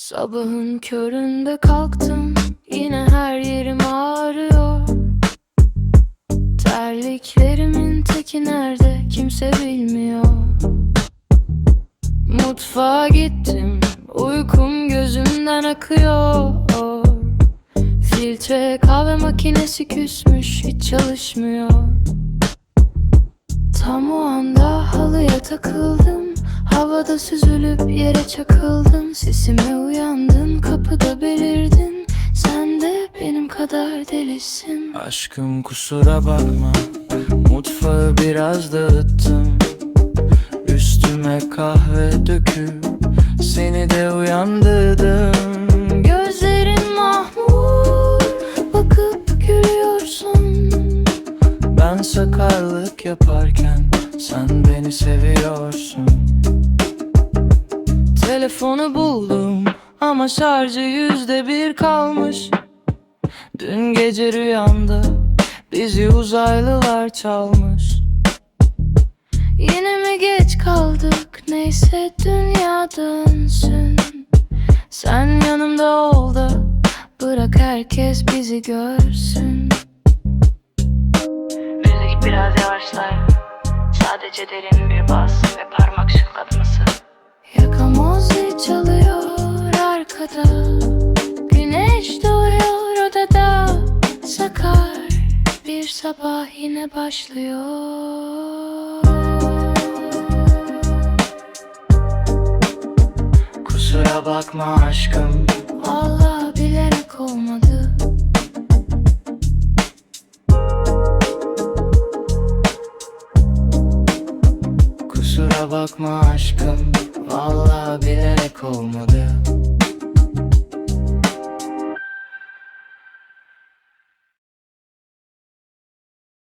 Sabahın köründe kalktım Yine her yerim ağrıyor. Terliklerimin teki nerede kimse bilmiyor. Mutfağa gittim Uykum gözümden akıyor. Filtre kahve makinesi küsmüş Hiç çalışmıyor. Tam o anda halıya takıldım Havada süzülüp yere çakıldım Sesime uyandın kapıda belirdin. Sen de benim kadar delisin. Aşkım kusura bakma Mutfağı biraz dağıttım. Üstüme kahve döküp Seni de uyandırdım. Gözlerin mahmur Bakıp gülüyorsun. Ben sakarlık yaparken Sen beni seviyorsun Telefonu buldum Ama şarjı yüzde bir kalmış. Dün gece rüyamda Bizi uzaylılar çalmış. Yine mi geç kaldık? Neyse dünya dönsün Sen yanımda ol da Bırak herkes bizi görsün. Müzik biraz yavaşlar. Sadece derin bir bas ve parmak şıklatması bir sabah yine başlıyor. Kusura bakma aşkım. Allah bilerek olmadı. Kusura bakma aşkım. Vallahi bilerek olmadı.